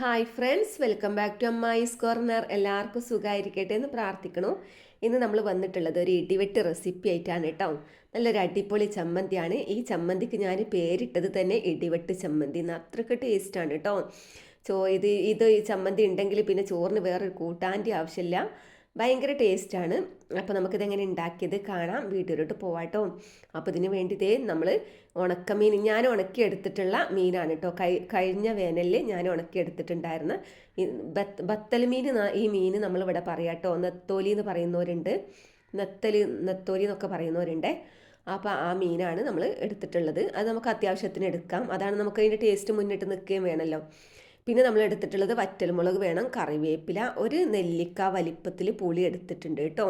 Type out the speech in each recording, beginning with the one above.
Hi friends welcome back to Ammayi's corner എല്ലാവർക്കും സുഖമായിരിക്കട്ടെ എന്ന് പ്രാർത്ഥിക്കണു. ഇന്ന് നമ്മൾ വന്നിട്ടുള്ളത് ഒരു ഇടിവെട്ട് റെസിപ്പി ആയിട്ടാണ് കേട്ടോ. നല്ലൊരു അടിപൊളി ചമ്മന്തിയാണ്. ഈ ചമ്മന്തിക്ക് ഞാൻ പേരിട്ടത് തന്നെ ഇടിവെട്ട് ചമ്മന്തി എന്ന് അത്രയ്ക്ക് ടേസ്റ്റാണ് കേട്ടോ. ചോ ഇത് ഇത് ചമ്മന്തി ഉണ്ടെങ്കിൽ പിന്നെ ചോറിന് വേറൊരു കൂട്ടാന്റെ ആവശ്യമില്ല. ഭയങ്കര ടേസ്റ്റാണ്. അപ്പോൾ നമുക്കിതെങ്ങനെ ഉണ്ടാക്കിയത് കാണാം. വീട്ടിലോട്ട് പോവാട്ടോ. അപ്പോൾ ഇതിന് വേണ്ടിയിട്ടേ നമ്മൾ ഉണക്കമീൻ ഞാൻ ഉണക്കി എടുത്തിട്ടുള്ള മീനാണ് കേട്ടോ കഴിഞ്ഞ വേനലിൽ ഞാൻ ഉണക്കി എടുത്തിട്ടുണ്ടായിരുന്ന ബത്തൽ മീൻ ഈ മീൻ നമ്മളിവിടെ പറയാം കേട്ടോ നെത്തോലി എന്ന് പറയുന്നവരുണ്ട്. നെത്തൽ നെത്തോലി എന്നൊക്കെ പറയുന്നവരുണ്ട്. അപ്പോൾ ആ മീനാണ് നമ്മൾ എടുത്തിട്ടുള്ളത്. അത് നമുക്ക് അത്യാവശ്യത്തിന് എടുക്കാം. അതാണ് നമുക്ക് അതിന്റെ ടേസ്റ്റ് മുന്നിട്ട് നിൽക്കുകയും വേണമല്ലോ പിന്നെ നമ്മൾ എടുത്തിട്ടുള്ളത് വറ്റൽമുളക് വേണം കറിവേപ്പില ഒരു നെല്ലിക്ക വലിപ്പത്തിൽ പുളി എടുത്തിട്ടുണ്ട് കേട്ടോ.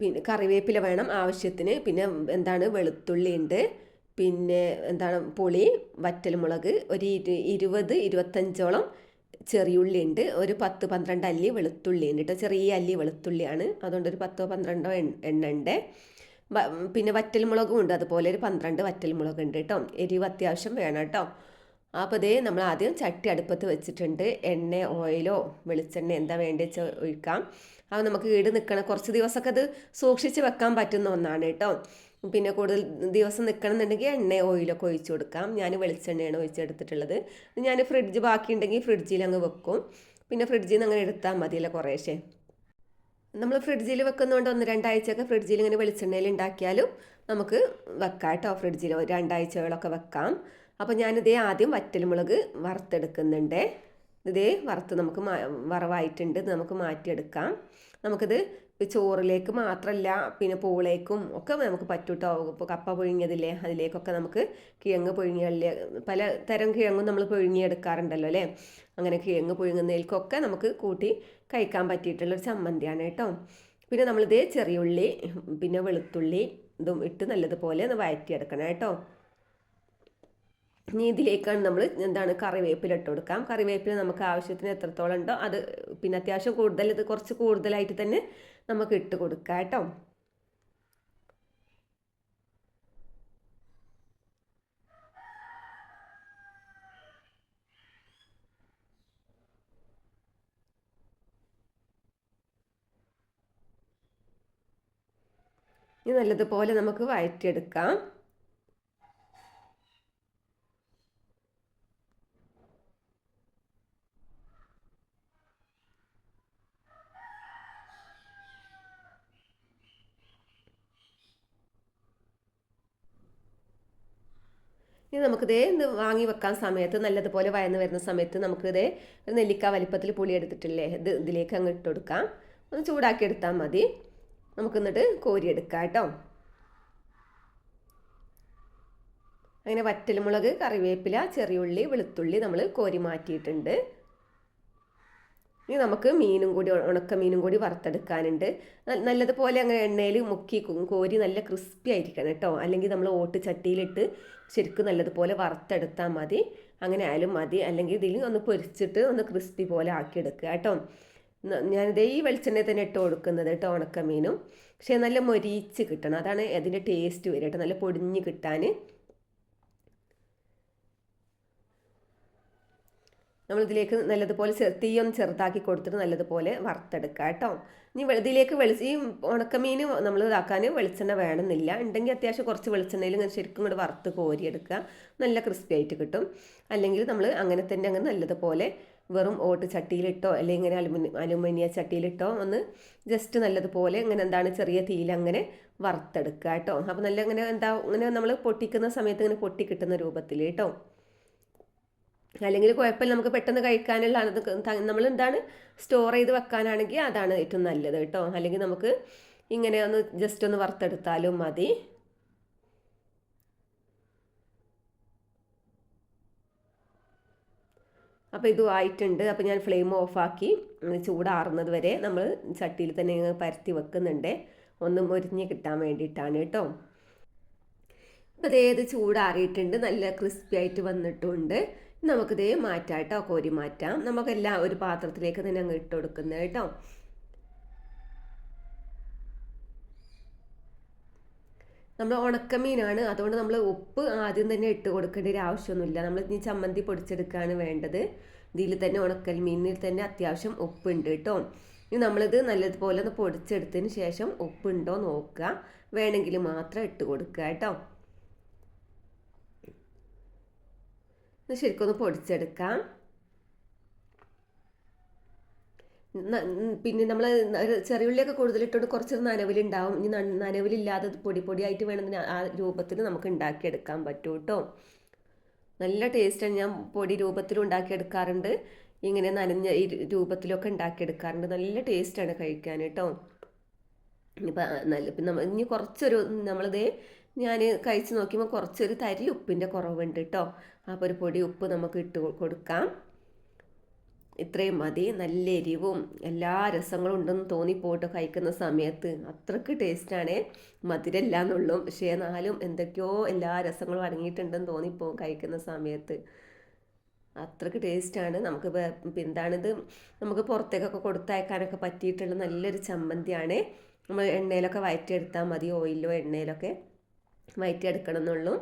പിന്നെ കറിവേപ്പില വേണം ആവശ്യത്തിന്. പിന്നെ എന്താണ് വെളുത്തുള്ളി ഉണ്ട്. പിന്നെ എന്താണ് പുളി വറ്റൽമുളക് ഒരു ഇരുപത് ഇരുപത്തഞ്ചോളം ചെറിയുള്ളി ഉണ്ട്. ഒരു പത്ത് പന്ത്രണ്ട് അല്ലി വെളുത്തുള്ളി ഉണ്ട് കേട്ടോ. ചെറിയ അല്ലി വെളുത്തുള്ളിയാണ്. അതുകൊണ്ട് ഒരു പത്തോ പന്ത്രണ്ടോ എണ്ണ ഉണ്ട്. പിന്നെ വറ്റൽമുളകും ഉണ്ട്. അതുപോലെ ഒരു പന്ത്രണ്ട് വറ്റൽമുളക് ഉണ്ട് കേട്ടോ. എരിവ് അത്യാവശ്യം വേണം കേട്ടോ. അപ്പോൾ ഇതേ നമ്മൾ ആദ്യം ചട്ടി അടുപ്പത്ത് വെച്ചിട്ടുണ്ട്. എണ്ണ ഓയിലോ വെളിച്ചെണ്ണ എന്താ വേണ്ടത് ഒഴിക്കാം. അപ്പോൾ നമുക്ക് ഈട് നിൽക്കണം കുറച്ച് ദിവസമൊക്കെ അത് സൂക്ഷിച്ച് വെക്കാൻ പറ്റുന്ന ഒന്നാണ് കേട്ടോ. പിന്നെ കൂടുതൽ ദിവസം നിൽക്കണം എന്നുണ്ടെങ്കിൽ എണ്ണ ഓയിലൊക്കെ ഒഴിച്ചു കൊടുക്കാം. ഞാൻ വെളിച്ചെണ്ണയാണ് ഒഴിച്ചെടുത്തിട്ടുള്ളത്. ഞാൻ ഫ്രിഡ്ജ് ബാക്കിയുണ്ടെങ്കിൽ ഫ്രിഡ്ജിൽ അങ്ങ് വെക്കും. പിന്നെ ഫ്രിഡ്ജിൽ നിന്ന് അങ്ങനെ എടുത്താൽ മതിയല്ലോ കുറേശ്ശേ. നമ്മൾ ഫ്രിഡ്ജിൽ വെക്കുന്നതുകൊണ്ട് ഒന്ന് രണ്ടാഴ്ചയൊക്കെ ഫ്രിഡ്ജിൽ ഇങ്ങനെ വെളിച്ചെണ്ണയിൽ ഉണ്ടാക്കിയാലും നമുക്ക് വെക്കാം കേട്ടോ. ഫ്രിഡ്ജിൽ രണ്ടാഴ്ചകളൊക്കെ വെക്കാം. അപ്പോൾ ഞാനിതേ ആദ്യം വറ്റൽമുളക് വറുത്തെടുക്കുന്നുണ്ട്. ഇതേ വറുത്ത് നമുക്ക് വറവായിട്ടുണ്ട്. നമുക്ക് മാറ്റിയെടുക്കാം. നമുക്കിത് ചോറിലേക്ക് മാത്രമല്ല പിന്നെ പൂളേക്കും ഒക്കെ നമുക്ക് പറ്റൂട്ടോ. ഇപ്പോൾ കപ്പ പുഴുങ്ങിയതില്ലേ അതിലേക്കൊക്കെ നമുക്ക് കിഴങ്ങ് പുഴുങ്ങിയല്ലേ പല തരം കിഴങ്ങും നമ്മൾ പുഴുങ്ങിയെടുക്കാറുണ്ടല്ലോ അല്ലേ? അങ്ങനെ കിഴങ്ങ് പുഴുങ്ങുന്നതിലേക്കൊക്കെ നമുക്ക് കൂട്ടി കഴിക്കാൻ പറ്റിയിട്ടുള്ളൊരു ചമ്മന്തിയാണ് കേട്ടോ. പിന്നെ നമ്മളിത് ചെറിയുള്ളി പിന്നെ വെളുത്തുള്ളി ഇതും ഇട്ട് നല്ലതുപോലെ ഒന്ന് വഴറ്റിയെടുക്കണം കേട്ടോ. ഇനി ഇതിലേക്കാണ് നമ്മൾ എന്താണ് കറിവേപ്പില ഇട്ട് കൊടുക്കാം. കറിവേപ്പില നമുക്ക് ആവശ്യത്തിന് എത്രത്തോളം ഉണ്ടോ അത് പിന്നെ അത്യാവശ്യം കൂടുതൽ ഇത് കുറച്ച് കൂടുതലായിട്ട് തന്നെ നമുക്ക് ഇട്ട് കൊടുക്കാം കേട്ടോ. ഇനി നല്ലതുപോലെ നമുക്ക് വഴറ്റിയെടുക്കാം. ഇനി നമുക്കിതേ ഇത് വാങ്ങി വെക്കാൻ സമയത്ത് നല്ലതുപോലെ വയന്ന് വരുന്ന സമയത്ത് നമുക്കിതേ നെല്ലിക്ക വലിപ്പത്തിൽ പുളി എടുത്തിട്ടില്ലേ ഇത് ഇതിലേക്ക് അങ്ങ് ഇട്ട് കൊടുക്കാം. ഒന്ന് ചൂടാക്കി എടുത്താൽ മതി. നമുക്ക് എന്നിട്ട് കോരിയെടുക്കാം കേട്ടോ. അങ്ങനെ വറ്റൽമുളക് കറിവേപ്പില ചെറിയുള്ളി വെളുത്തുള്ളി നമ്മൾ കോരി മാറ്റിയിട്ടുണ്ട്. ഇനി നമുക്ക് മീനും കൂടി ഉണക്ക മീനും കൂടി വറുത്തെടുക്കാനുണ്ട്. നല്ലതുപോലെ അങ്ങനെ എണ്ണയിൽ മുക്കി കോരി നല്ല ക്രിസ്പി ആയിരിക്കണം കേട്ടോ. അല്ലെങ്കിൽ നമ്മൾ ഓട്ട് ചട്ടിയിലിട്ട് ശരിക്കും നല്ലതുപോലെ വറുത്തെടുത്താൽ മതി. അങ്ങനെ ആയാലും മതി. അല്ലെങ്കിൽ ഇതിൽ ഒന്ന് പൊരിച്ചിട്ട് ഒന്ന് ക്രിസ്പി പോലെ ആക്കിയെടുക്കുക കേട്ടോ. ഞാനിത് ഈ വെളിച്ചെണ്ണയിൽ തന്നെ ഇട്ട് കൊടുക്കുന്നത് കേട്ടോ ഉണക്കമീനും. പക്ഷേ നല്ല മൊരിച്ച് കിട്ടണം. അതാണ് അതിന്റെ ടേസ്റ്റ് വരും കേട്ടോ. നല്ല പൊടിഞ്ഞ് കിട്ടാൻ. നമ്മളിതിലേക്ക് നല്ലതുപോലെ തീയൊന്ന് ചെറുതാക്കി കൊടുത്തിട്ട് നല്ലതുപോലെ വറുത്തെടുക്കുക കേട്ടോ. ഇനി ഇതിലേക്ക് വെളി ഈ ഉണക്കമീൻ നമ്മൾ ഇതാക്കാൻ വെളിച്ചെണ്ണ വേണമെന്നില്ല. ഉണ്ടെങ്കിൽ അത്യാവശ്യം കുറച്ച് വെളിച്ചെണ്ണയിൽ ഇങ്ങനെ ശരിക്കും കൂടെ വറുത്ത് കോരിയെടുക്കുക. നല്ല ക്രിസ്പി ആയിട്ട് കിട്ടും. അല്ലെങ്കിൽ നമ്മൾ അങ്ങനെ തന്നെ അങ്ങ് നല്ലതുപോലെ വെറും ഓട്ട് ചട്ടിയിലിട്ടോ അല്ലെങ്കിൽ ഇങ്ങനെ അലുമിനിയ അലുമിനിയ ചട്ടിയിലിട്ടോ ഒന്ന് ജസ്റ്റ് നല്ലതുപോലെ ഇങ്ങനെ എന്താണ് ചെറിയ തീയിൽ അങ്ങനെ വറുത്തെടുക്കുക കേട്ടോ. അപ്പോൾ നല്ല ഇങ്ങനെ എന്താ ഇങ്ങനെ നമ്മൾ പൊട്ടിക്കുന്ന സമയത്ത് ഇങ്ങനെ പൊട്ടി കിട്ടുന്ന രൂപത്തിൽ കേട്ടോ. അല്ലെങ്കിൽ കുഴപ്പമില്ല നമുക്ക് പെട്ടെന്ന് കഴിക്കാനുള്ള നമ്മൾ എന്താണ് സ്റ്റോർ ചെയ്ത് വെക്കാനാണെങ്കിൽ അതാണ് ഏറ്റവും നല്ലത് കേട്ടോ. അല്ലെങ്കിൽ നമുക്ക് ഇങ്ങനെ ഒന്ന് ജസ്റ്റ് ഒന്ന് വറുത്തെടുത്താലും മതി. അപ്പോൾ ഇതും ആയിട്ടുണ്ട്. അപ്പോൾ ഞാൻ ഫ്ലെയിം ഓഫാക്കി ചൂടാറുന്നത് വരെ നമ്മൾ ചട്ടിയിൽ തന്നെ പരത്തി വെക്കുന്നുണ്ട്. ഒന്ന് മുരിഞ്ഞ് കിട്ടാൻ വേണ്ടിയിട്ടാണ് കേട്ടോ. ഇപ്പോൾ ഇതേത് ചൂടാറിയിട്ടുണ്ട്. നല്ല ക്രിസ്പി ആയിട്ട് വന്നിട്ടുണ്ട്. നമുക്കിതേ മാറ്റാം കേട്ടോ കോരി മാറ്റാം. നമുക്കെല്ലാം ഒരു പാത്രത്തിലേക്ക് തന്നെ അങ്ങ് ഇട്ട് കൊടുക്കുന്നത് കേട്ടോ. നമ്മൾ ഉണക്കമീനാണ്. അതുകൊണ്ട് നമ്മൾ ഉപ്പ് ആദ്യം തന്നെ ഇട്ട് കൊടുക്കേണ്ട ഒരു ആവശ്യമൊന്നുമില്ല. നമ്മൾ ഇനി ചമ്മന്തി പൊടിച്ചെടുക്കുകയാണ് വേണ്ടത്. ഇതിൽ തന്നെ ഉണക്കൽ മീനിൽ തന്നെ അത്യാവശ്യം ഉപ്പുണ്ട് കേട്ടോ. ഇനി നമ്മളിത് നല്ലതുപോലെ ഒന്ന് പൊടിച്ചെടുത്തതിന് ശേഷം ഉപ്പുണ്ടോ നോക്കുക. വേണമെങ്കിൽ മാത്രം ഇട്ട് കൊടുക്കുക കേട്ടോ. ശരിക്കൊന്ന് പൊടിച്ചെടുക്കാം. പിന്നെ നമ്മൾ ചെറിയുള്ളിയൊക്കെ കൂടുതലിട്ടുകൊണ്ട് കുറച്ച് നനവിലുണ്ടാവും. ഇനി നനവിലില്ലാതെ പൊടി പൊടിയായിട്ട് വേണമെങ്കിൽ ആ രൂപത്തിൽ നമുക്ക് ഉണ്ടാക്കിയെടുക്കാൻ പറ്റും കേട്ടോ നല്ല ടേസ്റ്റാണ് ഞാൻ പൊടി രൂപത്തിൽ ഉണ്ടാക്കിയെടുക്കാറുണ്ട്. ഇങ്ങനെ നനഞ്ഞ ഈ രൂപത്തിലൊക്കെ ഉണ്ടാക്കിയെടുക്കാറുണ്ട്. നല്ല ടേസ്റ്റാണ് കഴിക്കാൻ കേട്ടോ ഇപ്പം നല്ല ഇപ്പം ഇനി കുറച്ചൊരു നമ്മളിത് ഞാൻ കഴിച്ച് നോക്കിയപ്പോൾ കുറച്ചൊരു തരി ഉപ്പിന്റെ കുറവുണ്ട് കേട്ടോ അപ്പോൾ ഒരു പൊടി ഉപ്പ് നമുക്ക് ഇട്ട് കൊടുക്കാം. ഇത്രയും മതി. നല്ല എരിവും എല്ലാ രസങ്ങളും ഉണ്ടെന്ന് തോന്നിപ്പോട്ടോ കഴിക്കുന്ന സമയത്ത്. അത്രയ്ക്ക് ടേസ്റ്റാണ്. മധുരമില്ല എന്നുള്ളൂ പക്ഷേ എന്നാലും എന്തൊക്കെയോ എല്ലാ രസങ്ങളും അടങ്ങിയിട്ടുണ്ടെന്ന് തോന്നിപ്പോവും കഴിക്കുന്ന സമയത്ത്. അത്രയ്ക്ക് ടേസ്റ്റാണ്. നമുക്ക് എന്താണിത്? നമുക്ക് പുറത്തേക്കൊക്കെ കൊടുത്തയക്കാനൊക്കെ പറ്റിയിട്ടുള്ള നല്ലൊരു ചമ്മന്തിയാണ്. നമ്മൾ എണ്ണയിലൊക്കെ വയറ്റിയെടുത്താൽ മതി ഓയിലോ എണ്ണയിലൊക്കെ വയറ്റിയെടുക്കണം എന്നുള്ളൂ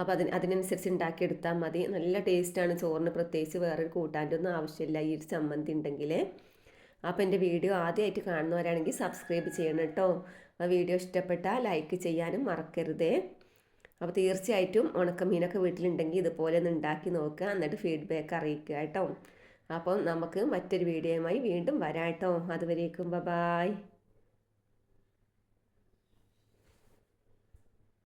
അപ്പോൾ അതിന് അതിനനുസരിച്ച് ഉണ്ടാക്കിയെടുത്താൽ മതി. നല്ല ടേസ്റ്റാണ് ചോറിന്. പ്രത്യേകിച്ച് വേറൊരു കൂട്ടാന്റെ ഒന്നും ആവശ്യമില്ല. ഈ ഒരു ചമ്മന്തി ഉണ്ടെങ്കിൽ അപ്പോൾ എന്റെ വീഡിയോ ആദ്യമായിട്ട് കാണുന്നവരാണെങ്കിൽ സബ്സ്ക്രൈബ് ചെയ്യണം കേട്ടോ. ആ വീഡിയോ ഇഷ്ടപ്പെട്ടാൽ ലൈക്ക് ചെയ്യാനും മറക്കരുതേ. അപ്പോൾ തീർച്ചയായിട്ടും ഉണക്കമീനൊക്കെ വീട്ടിലുണ്ടെങ്കിൽ ഇതുപോലെ ഒന്ന് ഉണ്ടാക്കി നോക്കുക. എന്നിട്ട് ഫീഡ്ബാക്ക് അറിയിക്കുക കേട്ടോ. അപ്പം നമുക്ക് മറ്റൊരു വീഡിയോയുമായി വീണ്ടും വരാം കേട്ടോ. അതുവരേക്കും ബ ബായ്